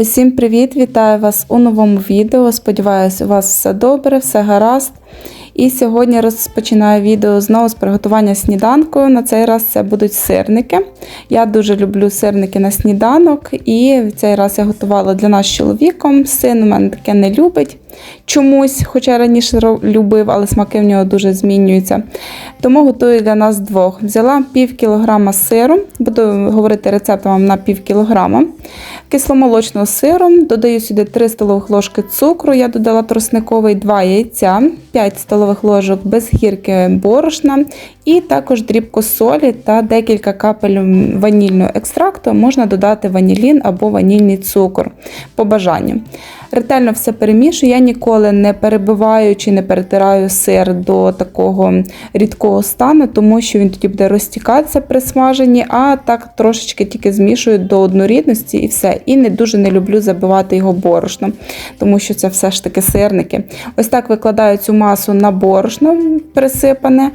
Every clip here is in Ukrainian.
Усім привіт! Вітаю вас у новому відео. Сподіваюся, у вас все добре, все гаразд. І сьогодні розпочинаю відео знову з приготування сніданку. На цей раз це будуть сирники. Я дуже люблю сирники на сніданок, і в цей раз я готувала для нас з чоловіком. Син у мене таке не любить чомусь, хоча раніше любив, але смаки в нього дуже змінюються. Тому готую для нас двох. Взяла пів кілограма сиру, буду говорити рецепт вам на пів кілограма. Кисломолочного сиру, додаю сюди 3 столових ложки цукру, я додала тросниковий 2 яйця, 5 столових ложок без гірки борошна і також дрібку солі та декілька капель ванільного екстракту. Можна додати ванілін або ванільний цукор по бажанню. Ретельно все перемішую. Я ніколи не перебиваю чи не перетираю сир до такого рідкого стану, тому що він тоді буде розтікатися при смаженні, а так трошечки тільки змішую до однорідності і все. І не дуже не люблю забивати його борошном, тому що це все ж таки сирники. Ось так викладаю цю масу на борошно присипане.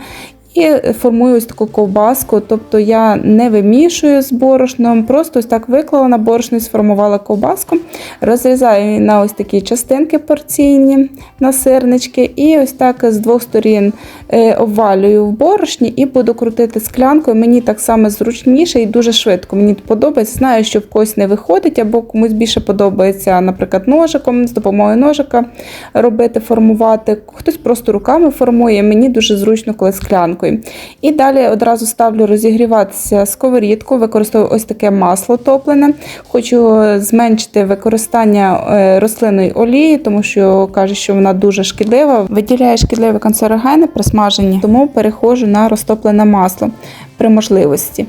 І формую ось таку ковбаску, тобто я не вимішую з борошном, просто ось так виклала на борошно і сформувала ковбаску, розрізаю на ось такі частинки порційні на сирнички, і ось так з двох сторін е, обвалюю в борошні і буду крутити склянкою. Мені так само зручніше і дуже швидко. Мені подобається. Знаю, що в когось не виходить, або комусь більше подобається, наприклад, ножиком, з допомогою ножика робити, формувати. Хтось просто руками формує. Мені дуже зручно, коли склянкою. І далі одразу ставлю розігріватися сковорідку, використовую ось таке масло топлене. Хочу зменшити використання е, рослинної олії, тому що каже, що вона дуже шкідлива, виділяє шкідливі канцерогени при смаженні, тому переходжу на розтоплене масло при можливості.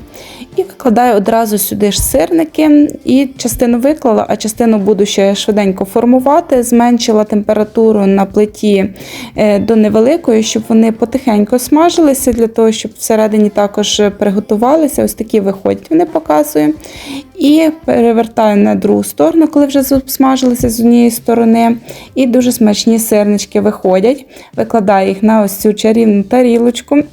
І викладаю одразу сюди ж сирники. І частину виклала, а частину буду ще швиденько формувати. Зменшила температуру на плиті е, до невеликої, щоб вони потихенько смажилися, для того, щоб всередині також приготувалися. Ось такі виходять, вони показую. І перевертаю на другу сторону, коли вже смажилися з однієї сторони. І дуже смачні сирнички виходять. Викладаю їх на ось цю чарівну тарілочку.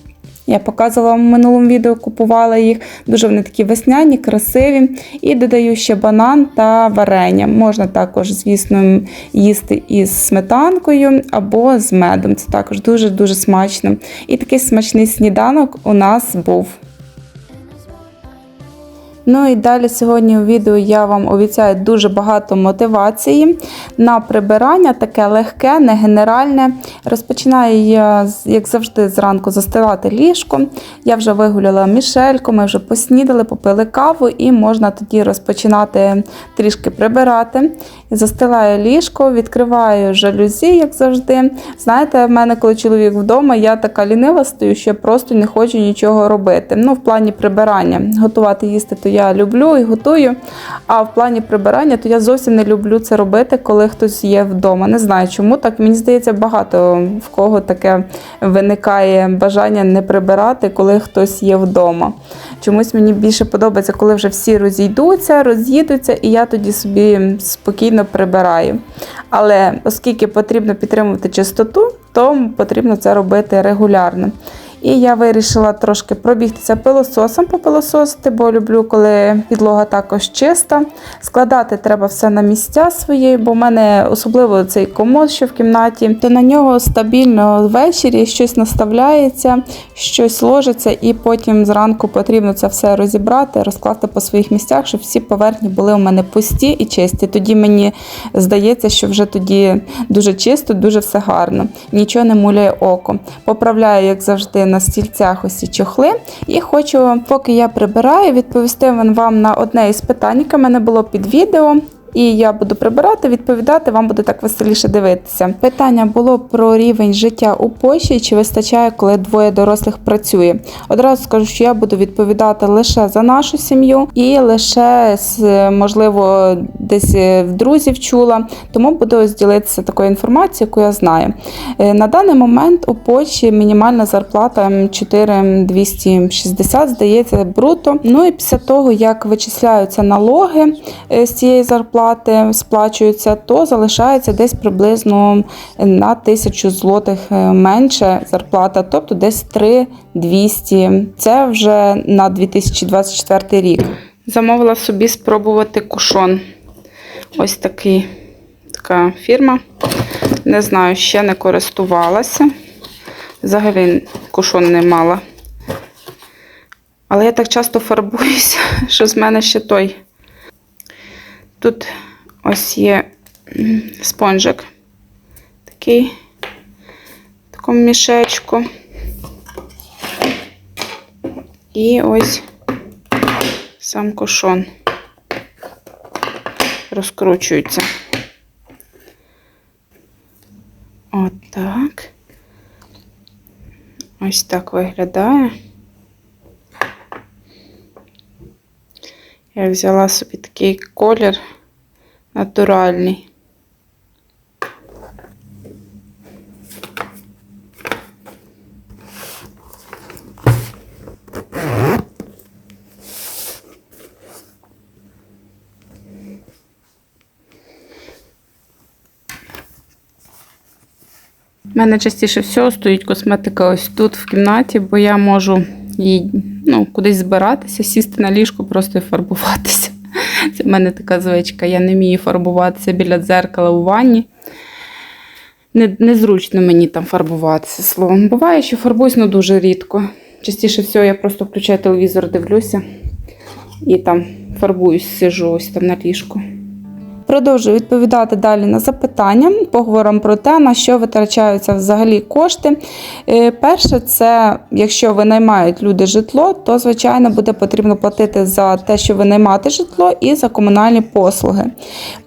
Я показувала в минулому відео, купувала їх. Дуже вони такі весняні, красиві. І додаю ще банан та варення. Можна також, звісно, їсти із сметанкою або з медом. Це також дуже-дуже смачно. І такий смачний сніданок у нас був. Ну і далі сьогодні у відео я вам обіцяю дуже багато мотивації на прибирання, таке легке, не генеральне. Розпочинаю я, як завжди, зранку застилати ліжко. Я вже вигуляла мішельку, ми вже поснідали, попили каву, і можна тоді розпочинати трішки прибирати. Застилаю ліжко, відкриваю жалюзі, як завжди. Знаєте, в мене, коли чоловік вдома, я така лінива стою, що я просто не хочу нічого робити. Ну, в плані прибирання. Готувати їсти то я люблю і готую. А в плані прибирання, то я зовсім не люблю це робити, коли хтось є вдома. Не знаю чому так. Мені здається, багато в кого таке виникає бажання не прибирати, коли хтось є вдома. Чомусь мені більше подобається, коли вже всі розійдуться, роз'їдуться, і я тоді собі спокійно прибираю. Але оскільки потрібно підтримувати чистоту, то потрібно це робити регулярно. І я вирішила трошки пробігтися пилососом попилососити, бо люблю, коли підлога також чиста. Складати треба все на місця свої, бо в мене особливо цей комод, що в кімнаті, то на нього стабільно ввечері щось наставляється, щось ложиться, і потім зранку потрібно це все розібрати, розкласти по своїх місцях, щоб всі поверхні були у мене пусті і чисті. Тоді мені здається, що вже тоді дуже чисто, дуже все гарно. Нічого не муляє око. Поправляю, як завжди, на стільцях усі чохли. І хочу, поки я прибираю, відповісти вам на одне із питань, яке в мене було під відео. І я буду прибирати, відповідати, вам буде так веселіше дивитися. Питання було про рівень життя у Польщі, чи вистачає, коли двоє дорослих працює. Одразу скажу, що я буду відповідати лише за нашу сім'ю і лише можливо десь в друзів чула. Тому буду ось ділитися такою інформацією, яку я знаю. Е, На даний момент у Польщі мінімальна зарплата 4260, здається, бруто. Ну і після того, як вичисляються налоги е, з цієї зарплати, сплачуються, то залишається десь приблизно на тисячу злотих е, менше зарплата, тобто десь 3200. Це вже на 2024 рік. Замовила собі спробувати кушон. Ось такий, така фірма. Не знаю, ще не користувалася. Взагалі кушон не мала. Але я так часто фарбуюся, що з мене ще той. Тут ось є спонжик. Такий, в такому мішечку. І ось сам кушон розкручується. От. Ось так виглядає. Я взяла собі такий колір натуральний. У мене частіше всього стоїть косметика ось тут в кімнаті, бо я можу їй ну, кудись збиратися, сісти на ліжко, просто і фарбуватися. Це в мене така звичка. Я не вмію фарбуватися біля дзеркала у ванні. Не, незручно мені там фарбуватися словом. Буває, що фарбуюсь, ну дуже рідко. Частіше всього я просто включаю телевізор, дивлюся і там фарбуюсь, сижу ось там на ліжку. Продовжую відповідати далі на запитання. Поговоримо про те, на що витрачаються взагалі кошти. Е, Перше, це якщо винаймають люди житло, то звичайно буде потрібно платити за те, що винаймати житло, і за комунальні послуги.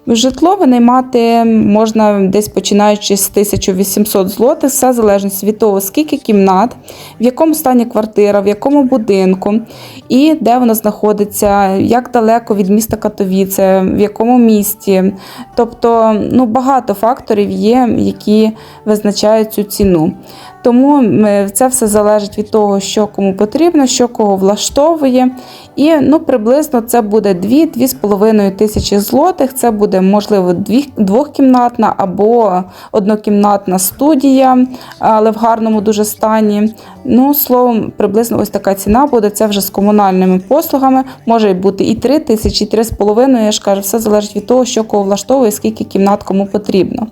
Житло винаймати можна десь починаючи з 1800 злотих, все залежить від того, скільки кімнат, в якому стані квартира, в якому будинку і де вона знаходиться, як далеко від міста Катовіце, в якому місті. Тобто ну, багато факторів є, які визначають цю ціну. Тому це все залежить від того, що кому потрібно, що кого влаштовує. І ну, приблизно це буде 2-2,5 тисячі злотих. Це буде, можливо, двохкімнатна або однокімнатна студія, але в гарному дуже стані. Ну, словом, приблизно ось така ціна буде. Це вже з комунальними послугами. Може бути і 3 тисячі, і 3,5. Я ж кажу, все залежить від того, що кого влаштовує, скільки кімнат кому потрібно.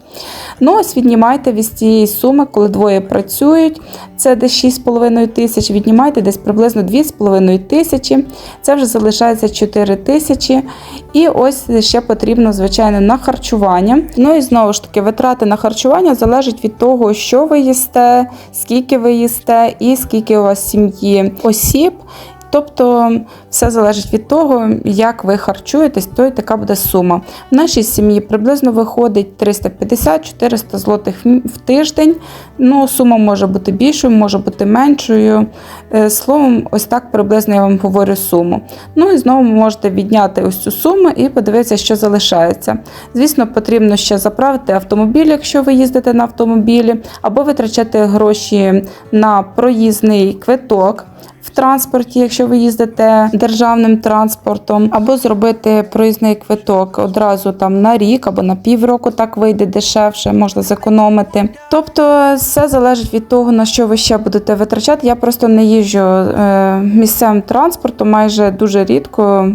Ну, ось віднімайте від цієї суми, коли двоє працюють. Це десь 6,5 тисяч. Віднімайте десь приблизно 2,5 тисячі. Це вже залишається 4 тисячі. І ось ще потрібно, звичайно, на харчування. Ну і знову ж таки, витрати на харчування залежать від того, що ви їсте, скільки ви їсте і скільки у вас сім'ї осіб. Тобто все залежить від того, як ви харчуєтесь, то й така буде сума. В нашій сім'ї приблизно виходить 350-400 злотих в тиждень. Ну, сума може бути більшою, може бути меншою. Е, Словом, ось так приблизно я вам говорю суму. Ну і знову можете відняти ось цю суму і подивитися, що залишається. Звісно, потрібно ще заправити автомобіль, якщо ви їздите на автомобілі, або витрачати гроші на проїзний квиток. В транспорті, якщо ви їздите державним транспортом, або зробити проїзний квиток одразу там на рік або на півроку, так вийде дешевше, можна зекономити. Тобто, все залежить від того, на що ви ще будете витрачати. Я просто не їжджу е, місцевим транспортом, майже дуже рідко.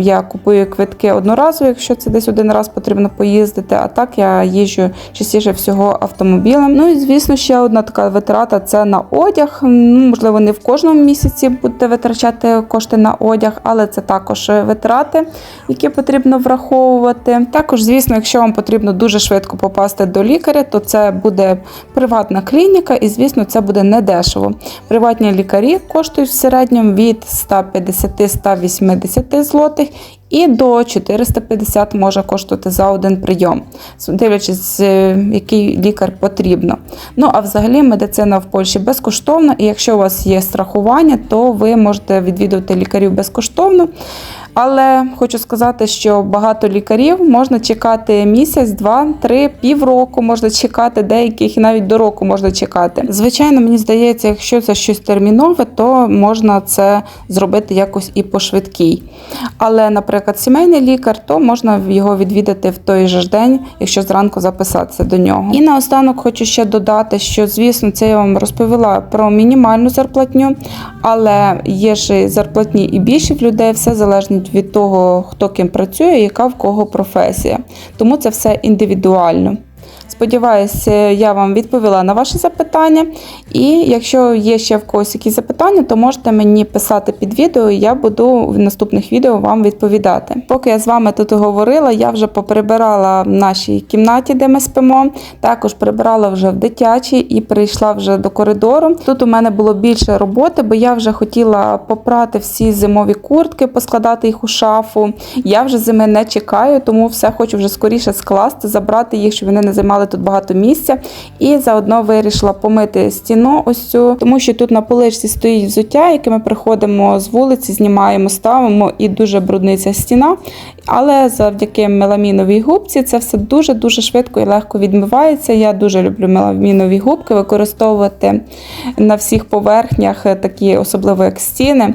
Я купую квитки одноразово, якщо це десь один раз потрібно поїздити. А так я їжджу частіше всього автомобілем. Ну і звісно, ще одна така витрата це на одяг. Ну, можливо, не в кожному місяці будете витрачати кошти на одяг, але це також витрати, які потрібно враховувати. Також, звісно, якщо вам потрібно дуже швидко попасти до лікаря, то це буде приватна клініка, і звісно, це буде недешево. Приватні лікарі коштують в середньому від 150-180 злотих. І до 450 може коштувати за один прийом, дивлячись, е, який лікар потрібно. Ну а взагалі медицина в Польщі безкоштовна, і якщо у вас є страхування, то ви можете відвідувати лікарів безкоштовно. Але хочу сказати, що багато лікарів можна чекати місяць, два, три, півроку можна чекати, деяких і навіть до року можна чекати. Звичайно, мені здається, якщо це щось термінове, то можна це зробити якось і по швидкій. Але, наприклад, сімейний лікар, то можна його відвідати в той же ж день, якщо зранку записатися до нього. І наостанок хочу ще додати, що звісно, це я вам розповіла про мінімальну зарплатню, але є ж зарплатні і більше в людей, все залежить залежить від того, хто ким працює, яка в кого професія. Тому це все індивідуально. Сподіваюся, я вам відповіла на ваші запитання. І якщо є ще в когось якісь запитання, то можете мені писати під відео, і я буду в наступних відео вам відповідати. Поки я з вами тут говорила, я вже поприбирала в нашій кімнаті, де ми спимо. Також прибирала вже в дитячій і прийшла вже до коридору. Тут у мене було більше роботи, бо я вже хотіла попрати всі зимові куртки, поскладати їх у шафу. Я вже зими не чекаю, тому все хочу вже скоріше скласти, забрати їх, щоб вони не займали тут багато місця. І заодно вирішила помити стіну ось цю, тому що тут на поличці стоїть взуття, яке ми приходимо з вулиці, знімаємо, ставимо і дуже брудниться стіна. Але завдяки меламіновій губці це все дуже-дуже швидко і легко відмивається. Я дуже люблю меламінові губки використовувати на всіх поверхнях, е, такі особливо як стіни.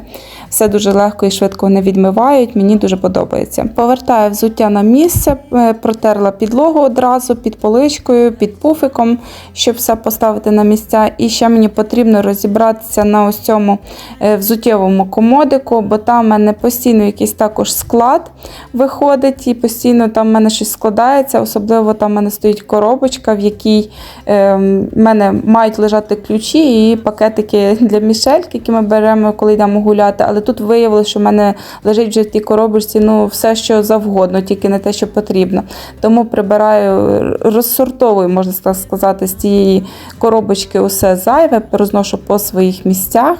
Все дуже легко і швидко вони відмивають. Мені дуже подобається. Повертаю взуття на місце, е, протерла підлогу одразу під поличкою, під пуфиком, щоб все поставити на місця. І ще мені потрібно розібратися на ось цьому е, взуттєвому комодику, бо там в мене постійно якийсь також склад виходить, і постійно там в мене щось складається. Особливо там в мене стоїть коробочка, в якій е, в мене мають лежати ключі і пакетики для мішельки, які ми беремо, коли йдемо гуляти. Але тут виявилося, що в мене лежить вже в тій коробочці ну, все, що завгодно, тільки не те, що потрібно. Тому прибираю, розсортовую, можна сказати, з цієї коробочки усе зайве, розношу по своїх місцях.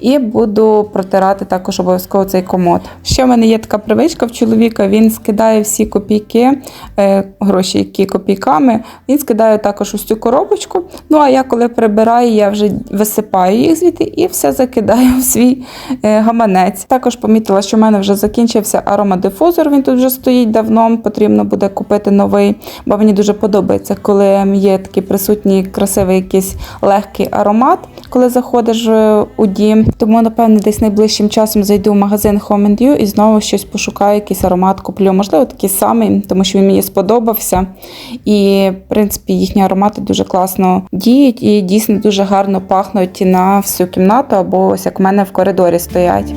І буду протирати також обов'язково цей комод. Ще в мене є така привичка в чоловіка, він скидає всі копійки, е, гроші, які копійками, він скидає також ось цю коробочку. Ну а я коли прибираю, я вже висипаю їх звідти і все закидаю в свій е, гаманець. Також помітила, що в мене вже закінчився аромадифузор, він тут вже стоїть давно, потрібно буде купити новий, бо мені дуже подобається, коли є такий присутній красивий якийсь легкий аромат, коли заходиш е, у дім. Тому, напевно, десь найближчим часом зайду в магазин Home and You і знову щось пошукаю, якийсь аромат куплю. Можливо, такий самий, тому що він мені сподобався. І, в принципі, їхні аромати дуже класно діють і дійсно дуже гарно пахнуть на всю кімнату, або ось як в мене в коридорі стоять.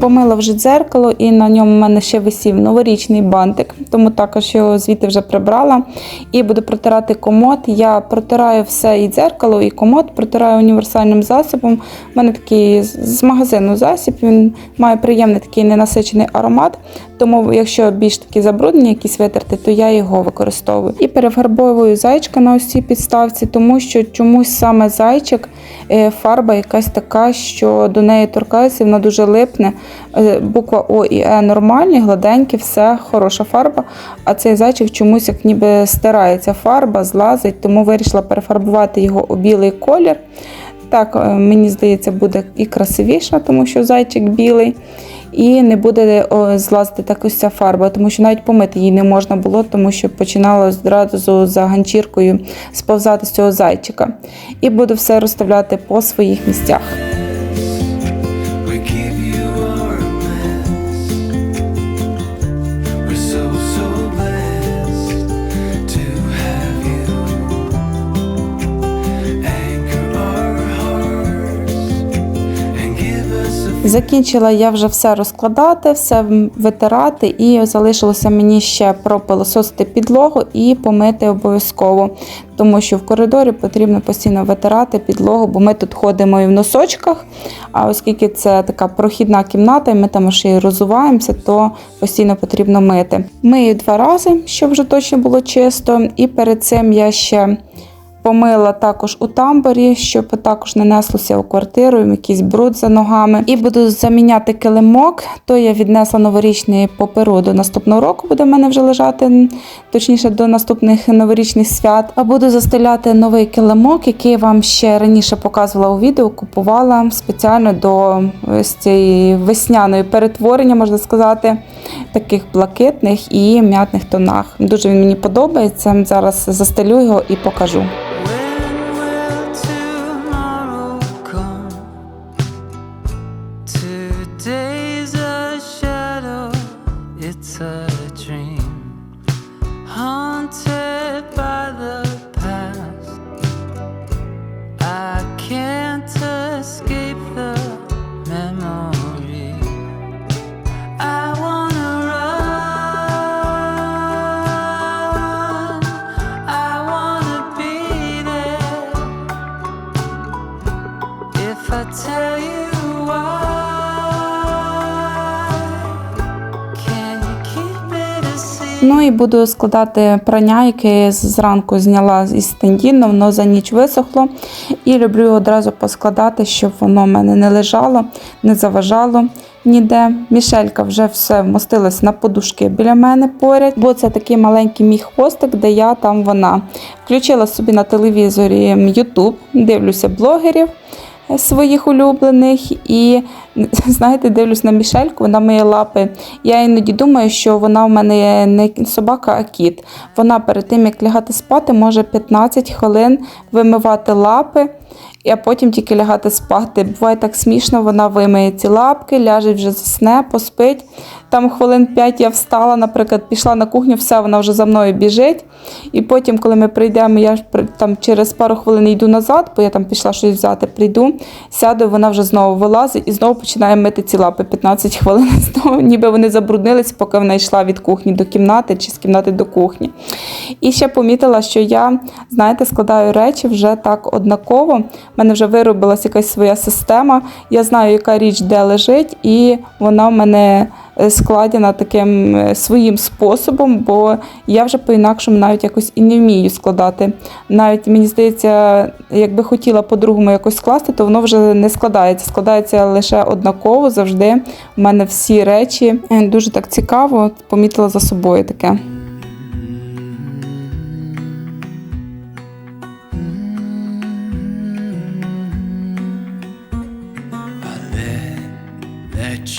Помила вже дзеркало, і на ньому в мене ще висів новорічний бантик, тому також його звідти вже прибрала. І буду протирати комод. Я протираю все і дзеркало, і комод, протираю універсальним засобом. У мене такий з- магазину засіб, він має приємний такий ненасичений аромат. Тому, якщо більш такі забруднені, якісь витерти, то я його використовую. І перефарбовую зайчика на ось підставці, тому що чомусь саме зайчик, е, фарба якась така, що до неї торкається, вона дуже липне. Е, Буква О і Е нормальні, гладенькі, все хороша фарба. А цей зайчик чомусь як ніби стирається фарба, злазить, тому вирішила перефарбувати його у білий колір. Так, е, мені здається, буде і красивіше, тому що зайчик білий. І не буде злазити так ось ця фарба, тому що навіть помити її не можна було, тому що починало одразу за ганчіркою сповзати з цього зайчика. І буду все розставляти по своїх місцях. Закінчила я вже все розкладати, все витирати, і залишилося мені ще пропилососити підлогу і помити обов'язково, тому що в коридорі потрібно постійно витирати підлогу, бо ми тут ходимо і в носочках. А оскільки це така прохідна кімната, і ми там ще й розуваємося, то постійно потрібно мити. Мию два рази, щоб вже точно було чисто. І перед цим я ще помила також у тамбурі, щоб також не неслося у квартиру, якийсь бруд за ногами. І буду заміняти килимок. То я віднесла новорічний поперу до наступного року, буде в мене вже лежати, точніше до наступних новорічних свят. А буду застеляти новий килимок, який вам ще раніше показувала у відео. Купувала спеціально до ось цієї весняної перетворення, можна сказати, таких блакитних і м'ятних тонах. Дуже він мені подобається. Зараз застелю його і покажу. І буду складати прання, яке зранку зняла із тендіну, воно за ніч висохло. І люблю одразу поскладати, щоб воно в мене не лежало, не заважало ніде. Мішелька вже все вмостилась на подушки біля мене поряд, бо це такий маленький мій хвостик, де я, там вона. Включила собі на телевізорі YouTube, дивлюся блогерів своїх улюблених і знаєте, дивлюсь на Мішельку, вона миє лапи. Я іноді думаю, що вона в мене не собака, а кіт. Вона перед тим, як лягати спати, може 15 хвилин вимивати лапи, а потім тільки лягати спати. Буває так смішно, вона вимиє ці лапки, ляже вже засне, поспить. Там хвилин 5 я встала, наприклад, пішла на кухню, все, вона вже за мною біжить. І потім, коли ми прийдемо, я там через пару хвилин йду назад, бо я там пішла щось взяти, прийду, сяду, вона вже знову вилазить і знову починає мити ці лапи 15 хвилин. Знову, ніби вони забруднились, поки вона йшла від кухні до кімнати чи з кімнати до кухні. І ще помітила, що я, знаєте, складаю речі вже так однаково. У мене вже виробилась якась своя система. Я знаю, яка річ де лежить, і вона в мене е, складена таким е, своїм способом, бо я вже по-інакшому навіть якось і не вмію складати. Навіть мені здається, якби хотіла по-другому якось скласти, то воно вже не складається. Складається лише однаково завжди. У мене всі речі Е, дуже так цікаво, помітила за собою таке.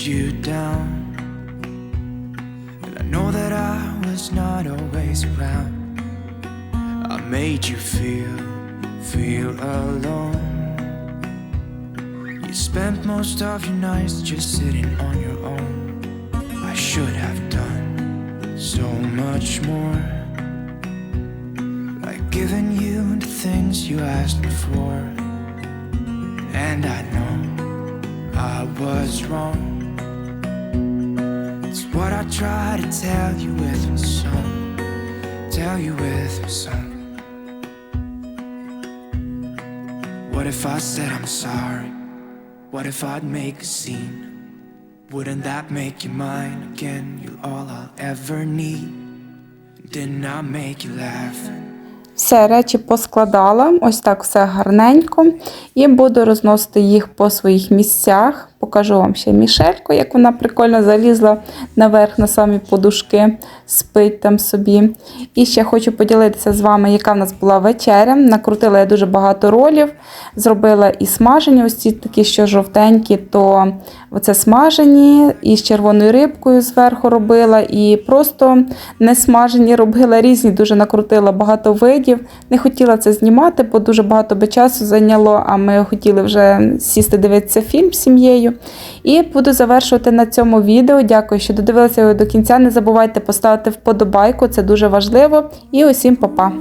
You down. And I know that I was not always around. I made you feel, feel alone. You spent most of your nights just sitting on your own. I should have done so much more. Like giving you the things you asked for. And I know I was wrong. Try to tell you with my song. Tell you with my song. What if I said I'm sorry? What if I'd make a scene? Wouldn't that make you mine again? You're all I'll ever need. Didn't I make you laugh? Все речі поскладала, ось так все гарненько. І буду розносити їх по своїх місцях. Покажу вам ще мішельку, як вона прикольно залізла наверх на самі подушки, спить там собі. І ще хочу поділитися з вами, яка в нас була вечеря. Накрутила я дуже багато ролів, зробила і смажені, ось ці такі, що жовтенькі, то оце смажені, і з червоною рибкою зверху робила, і просто не смажені робила різні, дуже накрутила багато видів. Не хотіла це знімати, бо дуже багато би часу зайняло, а ми хотіли вже сісти дивитися фільм з сім'єю. І буду завершувати на цьому відео. Дякую, що додивилися його до кінця. Не забувайте поставити вподобайку, це дуже важливо. І усім па-па!